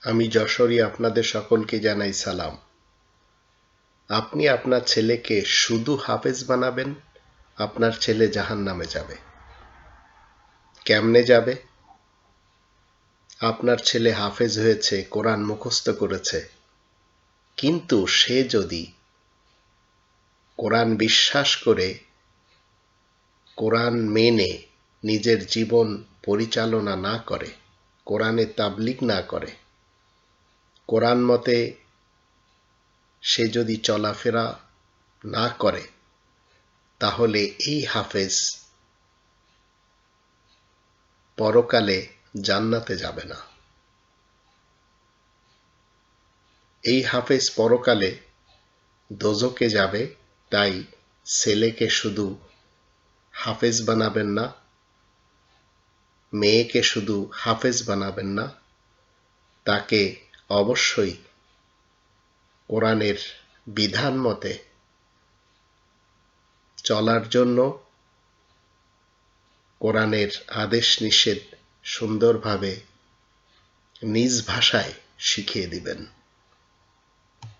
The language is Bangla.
আমি যশোরী আপনাদের সকলকে জানাই সালাম। আপনি আপনার ছেলেকে শুধু হাফেজ বানাবেন, আপনার ছেলে জাহান নামে যাবে। কেমনে যাবে? আপনার ছেলে হাফেজ হয়েছে, কোরআন মুখস্থ করেছে। কিন্তু সে যদি কোরআন বিশ্বাস করে, কোরআন মেনে নিজের জীবন পরিচালনা না করে, কোরআনে তাবলিগ না করে কোরআন মতে সে যদি চলাফেরা না করে, তাহলে এই হাফেজ পরকালে জান্নাতে যাবে না। এই হাফেজ পরকালে দোজকে যাবে, তাই ছেলেকে শুধু হাফেজ বানাবেন না, মেয়েকে শুধু হাফেজ বানাবেন না, তাকে অবশ্যই কোরআনের বিধান মতে চলার জন্য কোরআনের আদেশ নিষেধ সুন্দরভাবে নিজ ভাষায় শিখিয়ে দিবেন।